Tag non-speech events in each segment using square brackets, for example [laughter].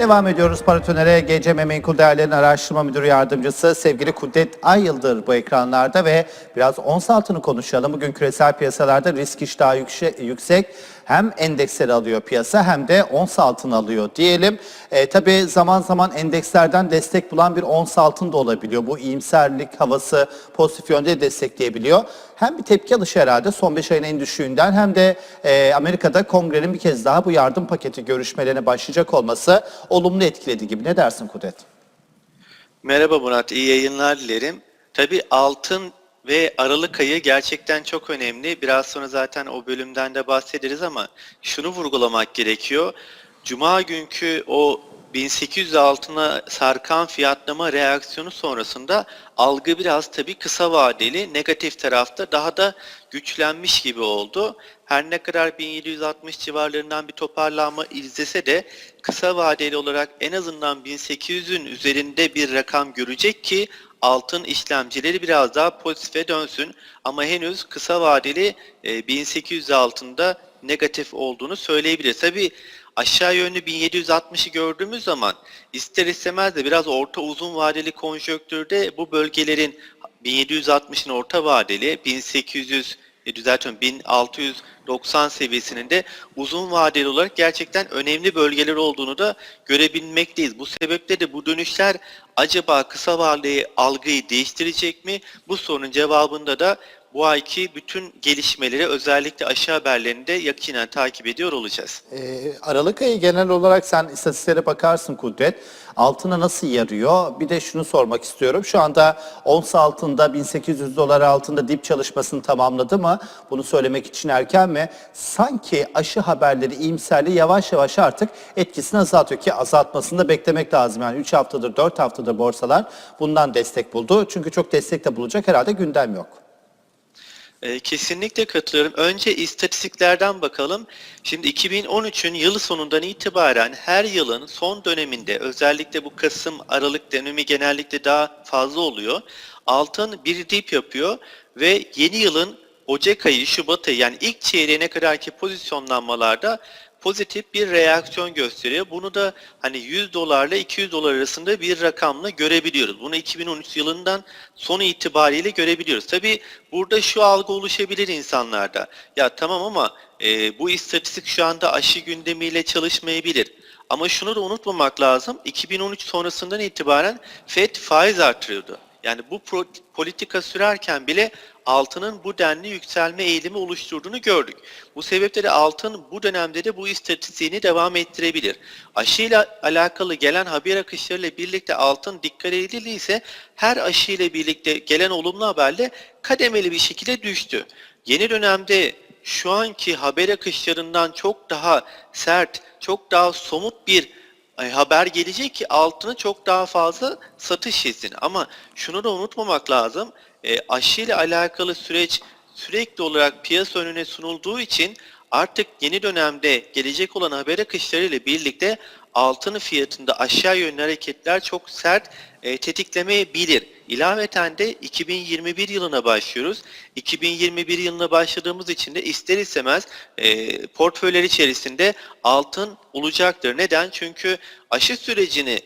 Devam ediyoruz Paratoner'e GCM Menkul Değerlerin Araştırma Müdürü Yardımcısı sevgili Kudret Ayıldır bu ekranlarda ve biraz ons altını konuşalım. Bugün küresel piyasalarda risk iştahı yükse- yüksek. Hem endeksleri alıyor piyasa hem de ons altın alıyor diyelim. E, tabii zaman zaman endekslerden destek bulan bir ons altın da olabiliyor. Bu iyimserlik havası pozitif yönde destekleyebiliyor. Hem bir tepki alışı herhalde son 5 ayın en düşüğünden hem de e, Amerika'da kongrenin bir kez daha bu yardım paketi görüşmelerine başlayacak olması olumlu etkiledi gibi. Ne dersin Kudret? Merhaba Murat, iyi yayınlar dilerim. Tabii altın ve Aralık ayı gerçekten çok önemli. Biraz sonra zaten o bölümden de bahsederiz ama şunu vurgulamak gerekiyor. Cuma günkü o 1800 altına sarkan fiyatlama reaksiyonu sonrasında algı biraz tabii kısa vadeli negatif tarafta daha da güçlenmiş gibi oldu. Her ne kadar 1760 civarlarından bir toparlanma izlese de kısa vadeli olarak en azından 1800'ün üzerinde bir rakam görecek ki altın işlemcileri biraz daha pozitife dönsün. Ama henüz kısa vadeli e, 1800 altında negatif olduğunu söyleyebiliriz. Tabii aşağı yönlü 1760'ı gördüğümüz zaman ister istemez de biraz orta uzun vadeli konjonktürde bu bölgelerin 1760'ın orta vadeli 1800 e, düzeltiyorum 1690 seviyesinin de uzun vadeli olarak gerçekten önemli bölgeler olduğunu da görebilmekteyiz. Bu sebeple de bu dönüşler acaba kısa vadeli algıyı değiştirecek mi? Bu sorunun cevabında da bu ayki bütün gelişmeleri özellikle aşı haberlerinde yakinen takip ediyor olacağız. Ee, Aralık ayı genel olarak sen istatistiklere bakarsın Kudret. Altına nasıl yarıyor? Bir de şunu sormak istiyorum. Şu anda ons altında 1800 dolar altında dip çalışmasını tamamladı mı? Bunu söylemek için erken mi? Sanki aşı haberleri iyimserliği yavaş yavaş artık etkisini azaltıyor ki azaltmasını da beklemek lazım. Yani 3 haftadır 4 haftadır borsalar bundan destek buldu. Çünkü çok destek de bulacak herhalde gündem yok. Ee, Kesinlikle katılıyorum. Önce istatistiklerden bakalım. Şimdi 2013'ün yılı sonundan itibaren her yılın son döneminde özellikle bu Kasım Aralık dönemi genellikle daha fazla oluyor. Altın bir dip yapıyor ve yeni yılın Ocak ayı, Şubat ayı yani ilk çeyreğine kadarki pozisyonlanmalarda pozitif bir reaksiyon gösteriyor. Bunu da hani 100 dolarla 200 dolar arasında bir rakamla görebiliyoruz. Bunu 2013 yılından sonu itibariyle görebiliyoruz. Tabi burada şu algı oluşabilir insanlarda. Ya tamam ama e, bu istatistik şu anda aşı gündemiyle çalışmayabilir. Ama şunu da unutmamak lazım. 2013 sonrasından itibaren FED faiz artırıyordu. Yani bu pro- politika sürerken bile altının bu denli yükselme eğilimi oluşturduğunu gördük. Bu sebeple de altın bu dönemde de bu istatistiğini devam ettirebilir. Aşıyla alakalı gelen haber akışlarıyla birlikte altın dikkat edildiyse her aşıyla birlikte gelen olumlu haberle kademeli bir şekilde düştü. Yeni dönemde şu anki haber akışlarından çok daha sert, çok daha somut bir haber gelecek ki altını çok daha fazla satış yesin. Ama şunu da unutmamak lazım. E, aşı ile alakalı süreç sürekli olarak piyasa önüne sunulduğu için artık yeni dönemde gelecek olan haber akışları ile birlikte altın fiyatında aşağı yönlü hareketler çok sert e, tetiklemeyebilir. İlaveten de 2021 yılına başlıyoruz. 2021 yılına başladığımız için de ister istemez e, portföyler içerisinde altın olacaktır. Neden? Çünkü aşı sürecini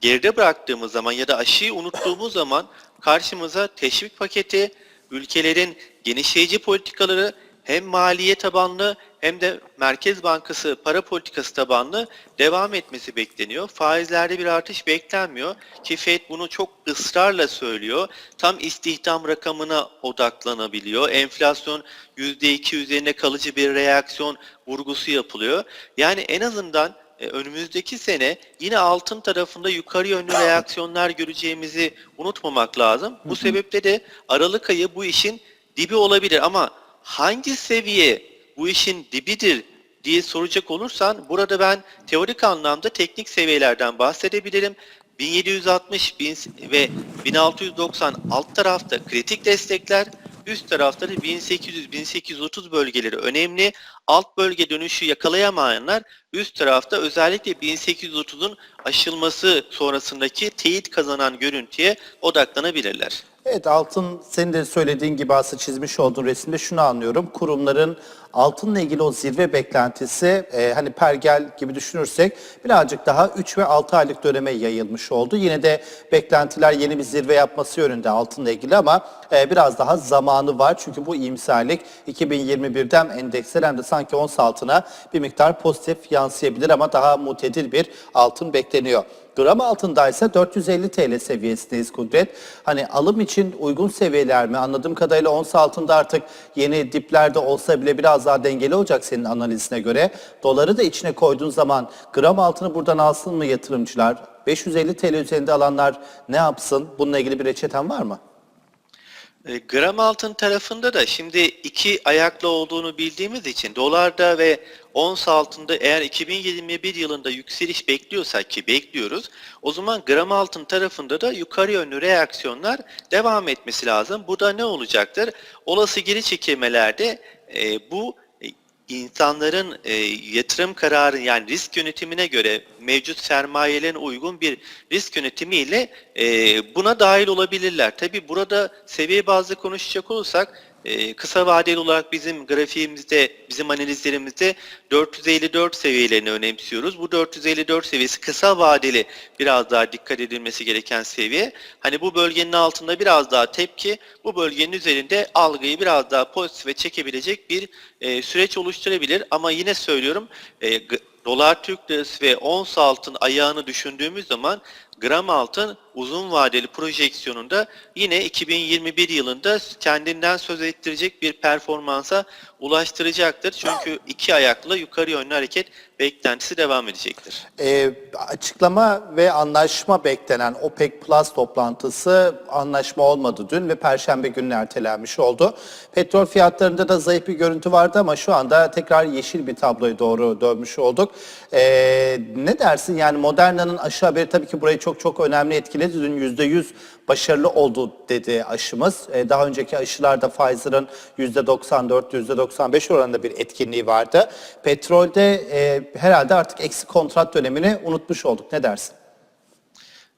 geride bıraktığımız zaman ya da aşıyı unuttuğumuz zaman karşımıza teşvik paketi, ülkelerin genişleyici politikaları hem maliye tabanlı hem de Merkez Bankası para politikası tabanlı devam etmesi bekleniyor. Faizlerde bir artış beklenmiyor ki Fed bunu çok ısrarla söylüyor. Tam istihdam rakamına odaklanabiliyor. Enflasyon %2 üzerine kalıcı bir reaksiyon vurgusu yapılıyor. Yani en azından e, önümüzdeki sene yine altın tarafında yukarı yönlü reaksiyonlar göreceğimizi unutmamak lazım. Bu sebeple de Aralık ayı bu işin dibi olabilir ama hangi seviye bu işin dibidir diye soracak olursan burada ben teorik anlamda teknik seviyelerden bahsedebilirim. 1760 bin ve 1690 alt tarafta kritik destekler, üst tarafta da 1800-1830 bölgeleri önemli. Alt bölge dönüşü yakalayamayanlar üst tarafta özellikle 1830'un aşılması sonrasındaki teyit kazanan görüntüye odaklanabilirler. Evet altın senin de söylediğin gibi aslında çizmiş olduğun resimde şunu anlıyorum. Kurumların altınla ilgili o zirve beklentisi e, hani pergel gibi düşünürsek birazcık daha 3 ve 6 aylık döneme yayılmış oldu. Yine de beklentiler yeni bir zirve yapması yönünde altınla ilgili ama e, biraz daha zamanı var. Çünkü bu iyimserlik 2021'den endeksler hem de sanki ons altına bir miktar pozitif yansıyabilir ama daha mutedil bir altın bekleniyor. Gram altında ise 450 TL seviyesindeyiz Kudret. Hani alım için uygun seviyeler mi? Anladığım kadarıyla ons altında artık yeni diplerde olsa bile biraz daha dengeli olacak senin analizine göre. Doları da içine koyduğun zaman gram altını buradan alsın mı yatırımcılar? 550 TL üzerinde alanlar ne yapsın? Bununla ilgili bir reçeten var mı? E, Gram altın tarafında da şimdi iki ayaklı olduğunu bildiğimiz için dolarda ve ons altında eğer 2021 yılında yükseliş bekliyorsak ki bekliyoruz o zaman gram altın tarafında da yukarı yönlü reaksiyonlar devam etmesi lazım. Bu da ne olacaktır? Olası geri çekilmelerde e, bu insanların e, yatırım kararı yani risk yönetimine göre mevcut sermayelerin uygun bir risk yönetimiyle e, buna dahil olabilirler. Tabi burada seviye bazlı konuşacak olursak e, kısa vadeli olarak bizim grafiğimizde, bizim analizlerimizde 454 seviyelerini önemsiyoruz. Bu 454 seviyesi kısa vadeli biraz daha dikkat edilmesi gereken seviye. Hani bu bölgenin altında biraz daha tepki, bu bölgenin üzerinde algıyı biraz daha pozitife çekebilecek bir e, süreç oluşturabilir. Ama yine söylüyorum e, dolar Türk lirası ve ons altın ayağını düşündüğümüz zaman gram altın uzun vadeli projeksiyonunda yine 2021 yılında kendinden söz ettirecek bir performansa ulaştıracaktır. Çünkü iki ayaklı yukarı yönlü hareket beklentisi devam edecektir. Ee, açıklama ve anlaşma beklenen OPEC Plus toplantısı anlaşma olmadı dün ve Perşembe gününe ertelenmiş oldu. Petrol fiyatlarında da zayıf bir görüntü vardı ama şu anda tekrar yeşil bir tabloya doğru dönmüş olduk. Ee, ne dersin yani Moderna'nın aşı haberi tabii ki burayı çok çok önemli etkiledi. Dün %100 başarılı oldu dedi aşımız. Ee, daha önceki aşılarda Pfizer'ın %94, %95 oranında bir etkinliği vardı. Petrolde e, herhalde artık eksi kontrat dönemini unutmuş olduk. Ne dersin?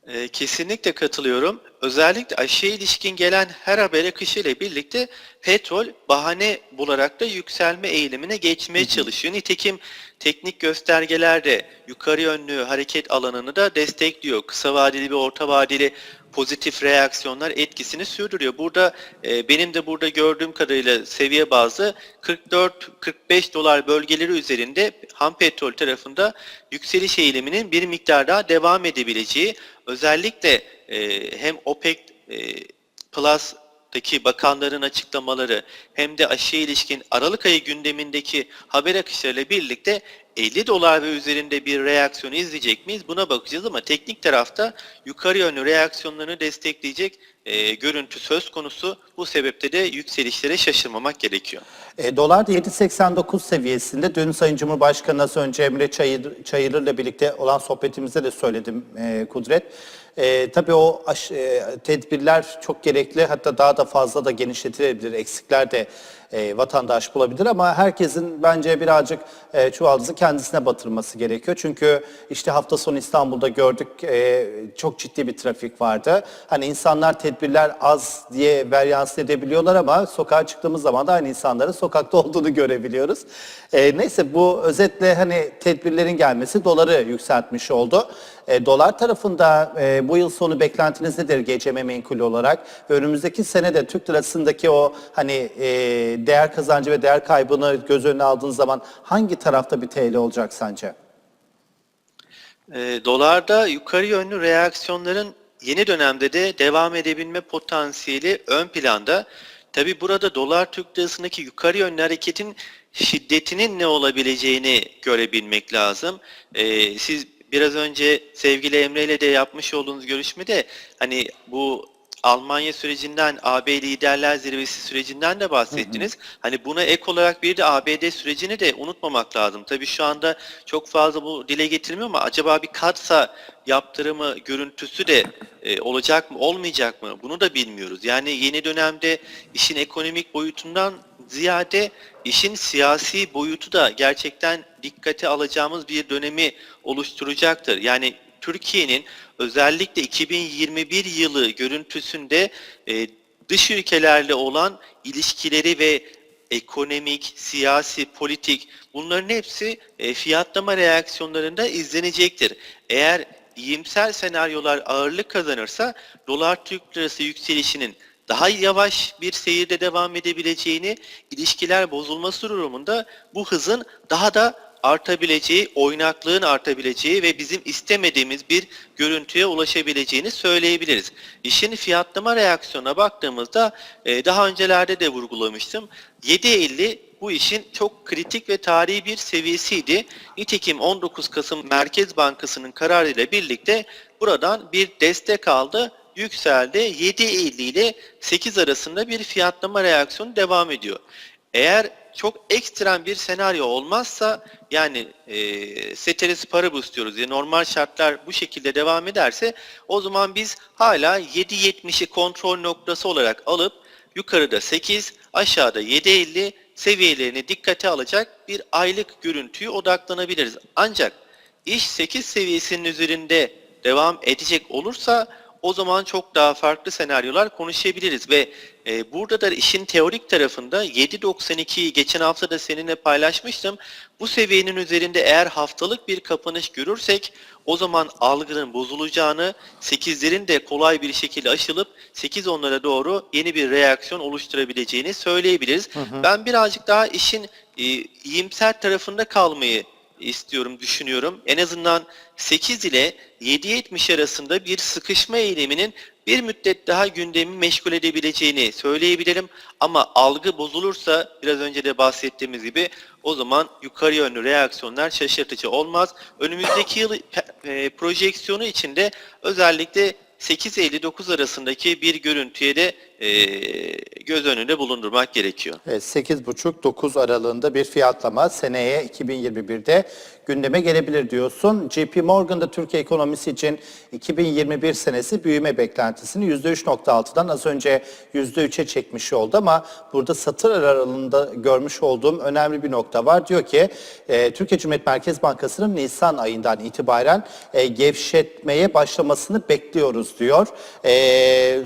Ee, kesinlikle katılıyorum. Özellikle aşıya ilişkin gelen her haber akışı ile birlikte petrol bahane bularak da yükselme eğilimine geçmeye çalışıyor. Nitekim teknik göstergeler de yukarı yönlü hareket alanını da destekliyor. Kısa vadeli ve orta vadeli pozitif reaksiyonlar etkisini sürdürüyor. Burada e, benim de burada gördüğüm kadarıyla seviye bazı 44-45 dolar bölgeleri üzerinde ham petrol tarafında yükseliş eğiliminin bir miktar daha devam edebileceği özellikle e, hem OPEC e, Plus'taki bakanların açıklamaları hem de aşıya ilişkin Aralık ayı gündemindeki haber akışlarıyla birlikte 50 dolar ve üzerinde bir reaksiyon izleyecek miyiz? Buna bakacağız ama teknik tarafta yukarı yönlü reaksiyonlarını destekleyecek e, görüntü söz konusu. Bu sebeple de yükselişlere şaşırmamak gerekiyor. E, dolar da 7.89 seviyesinde. Dün Sayın Cumhurbaşkanı az önce Emre Çayır, Çayırır'la birlikte olan sohbetimizde de söyledim e, Kudret. E, tabii o aş- e, tedbirler çok gerekli hatta daha da fazla da genişletilebilir. Eksikler de e, vatandaş bulabilir ama herkesin bence birazcık e, çuvaldızı kendisine batırması gerekiyor. Çünkü işte hafta sonu İstanbul'da gördük e, çok ciddi bir trafik vardı. Hani insanlar tedbirler az diye veryans edebiliyorlar ama sokağa çıktığımız zaman da aynı insanların sokakta [laughs] olduğunu görebiliyoruz. E, neyse bu özetle hani tedbirlerin gelmesi doları yükseltmiş oldu. E, dolar tarafında e, bu yıl sonu beklentiniz nedir GCM menkul olarak? Ve önümüzdeki sene de Türk lirasındaki o hani e, değer kazancı ve değer kaybını göz önüne aldığınız zaman hangi tarafta bir TL olacak sence? E, dolarda yukarı yönlü reaksiyonların yeni dönemde de devam edebilme potansiyeli ön planda. Tabi burada dolar Türk lirasındaki yukarı yönlü hareketin şiddetinin ne olabileceğini görebilmek lazım. E, siz biraz önce sevgili Emre ile de yapmış olduğunuz görüşmede hani bu Almanya sürecinden, AB liderler zirvesi sürecinden de bahsettiniz. Hani buna ek olarak bir de ABD sürecini de unutmamak lazım. Tabii şu anda çok fazla bu dile getirilmiyor ama acaba bir katsa yaptırımı görüntüsü de e, olacak mı, olmayacak mı? Bunu da bilmiyoruz. Yani yeni dönemde işin ekonomik boyutundan ziyade işin siyasi boyutu da gerçekten dikkate alacağımız bir dönemi oluşturacaktır. Yani Türkiye'nin özellikle 2021 yılı görüntüsünde e, dış ülkelerle olan ilişkileri ve ekonomik, siyasi, politik bunların hepsi e, fiyatlama reaksiyonlarında izlenecektir. Eğer iyimser senaryolar ağırlık kazanırsa dolar Türk lirası yükselişinin daha yavaş bir seyirde devam edebileceğini, ilişkiler bozulması durumunda bu hızın daha da artabileceği, oynaklığın artabileceği ve bizim istemediğimiz bir görüntüye ulaşabileceğini söyleyebiliriz. İşin fiyatlama reaksiyonuna baktığımızda e, daha öncelerde de vurgulamıştım. 7.50 bu işin çok kritik ve tarihi bir seviyesiydi. Nitekim 19 Kasım Merkez Bankası'nın kararıyla birlikte buradan bir destek aldı yükseldi. 7.50 ile 8 arasında bir fiyatlama reaksiyonu devam ediyor. Eğer çok ekstrem bir senaryo olmazsa yani e, ceteris paribus diyoruz ya normal şartlar bu şekilde devam ederse o zaman biz hala 7.70'i kontrol noktası olarak alıp yukarıda 8 aşağıda 7.50 seviyelerini dikkate alacak bir aylık görüntüyü odaklanabiliriz. Ancak iş 8 seviyesinin üzerinde devam edecek olursa o zaman çok daha farklı senaryolar konuşabiliriz ve e, burada da işin teorik tarafında 7.92'yi geçen hafta da seninle paylaşmıştım. Bu seviyenin üzerinde eğer haftalık bir kapanış görürsek o zaman algının bozulacağını, 8'lerin de kolay bir şekilde aşılıp 8 onlara doğru yeni bir reaksiyon oluşturabileceğini söyleyebiliriz. Ben birazcık daha işin e, iyimser tarafında kalmayı istiyorum, düşünüyorum. En azından 8 ile 7.70 arasında bir sıkışma eğiliminin bir müddet daha gündemi meşgul edebileceğini söyleyebilirim. Ama algı bozulursa biraz önce de bahsettiğimiz gibi o zaman yukarı yönlü reaksiyonlar şaşırtıcı olmaz. Önümüzdeki yıl e, projeksiyonu içinde özellikle 8.59 arasındaki bir görüntüye de e, göz önünde bulundurmak gerekiyor. Evet, 8,5-9 aralığında bir fiyatlama seneye 2021'de gündeme gelebilir diyorsun. JP Morgan da Türkiye ekonomisi için 2021 senesi büyüme beklentisini %3.6'dan az önce %3'e çekmiş oldu ama burada satır aralığında görmüş olduğum önemli bir nokta var. Diyor ki e, Türkiye Cumhuriyet Merkez Bankası'nın Nisan ayından itibaren e, gevşetmeye başlamasını bekliyoruz diyor.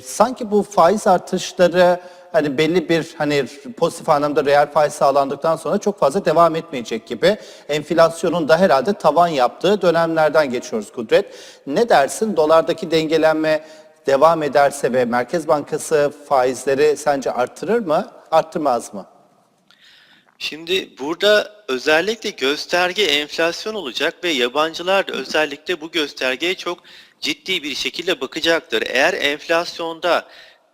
Sanki bu faiz artışları hani belli bir hani pozitif anlamda reel faiz sağlandıktan sonra çok fazla devam etmeyecek gibi. Enflasyonun da herhalde tavan yaptığı dönemlerden geçiyoruz Kudret. Ne dersin? Dolardaki dengelenme devam ederse ve Merkez Bankası faizleri sence arttırır mı? Arttırmaz mı? Şimdi burada özellikle gösterge enflasyon olacak ve yabancılar da özellikle bu göstergeye çok ciddi bir şekilde bakacaktır. Eğer enflasyonda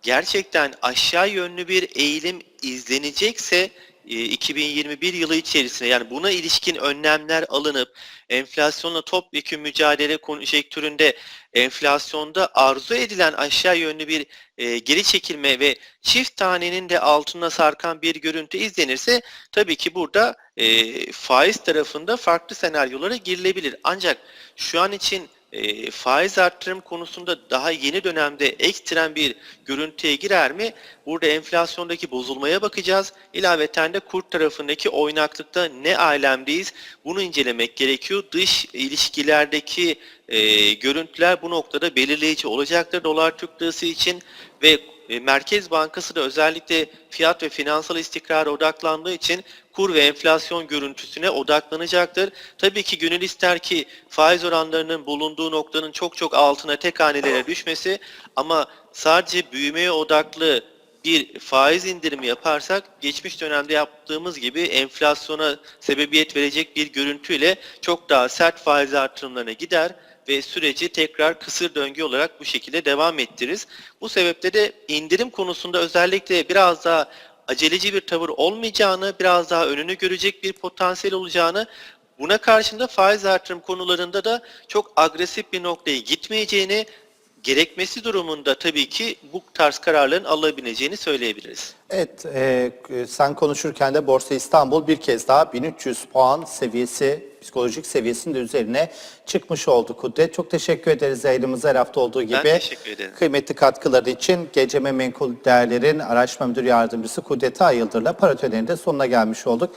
gerçekten aşağı yönlü bir eğilim izlenecekse e, 2021 yılı içerisinde yani buna ilişkin önlemler alınıp enflasyonla topyekun mücadele konjektüründe enflasyonda arzu edilen aşağı yönlü bir e, geri çekilme ve çift tanenin de altına sarkan bir görüntü izlenirse tabii ki burada e, faiz tarafında farklı senaryolara girilebilir. Ancak şu an için e, faiz arttırım konusunda daha yeni dönemde ekstrem bir görüntüye girer mi? Burada enflasyondaki bozulmaya bakacağız. İlaveten de kur tarafındaki oynaklıkta ne alemdeyiz? Bunu incelemek gerekiyor. Dış ilişkilerdeki e, görüntüler bu noktada belirleyici olacaktır dolar Türk lirası için ve e, Merkez Bankası da özellikle fiyat ve finansal istikrara odaklandığı için kur ve enflasyon görüntüsüne odaklanacaktır. Tabii ki gönül ister ki faiz oranlarının bulunduğu noktanın çok çok altına tek hanelere düşmesi ama sadece büyümeye odaklı bir faiz indirimi yaparsak geçmiş dönemde yaptığımız gibi enflasyona sebebiyet verecek bir görüntüyle çok daha sert faiz artırımlarına gider ve süreci tekrar kısır döngü olarak bu şekilde devam ettiririz. Bu sebeple de indirim konusunda özellikle biraz daha aceleci bir tavır olmayacağını, biraz daha önünü görecek bir potansiyel olacağını, buna karşında faiz artırım konularında da çok agresif bir noktaya gitmeyeceğini, gerekmesi durumunda tabii ki bu tarz kararların alınabileceğini söyleyebiliriz. Evet, e, sen konuşurken de Borsa İstanbul bir kez daha 1300 puan seviyesi, psikolojik seviyesinin de üzerine çıkmış oldu Kudret. Çok teşekkür ederiz yayınımıza her hafta olduğu gibi. teşekkür ederim. Kıymetli katkıları için GCM Menkul Değerler'in Araştırma Müdür Yardımcısı Kudret Ayıldır'la Paratoner'in de sonuna gelmiş olduk.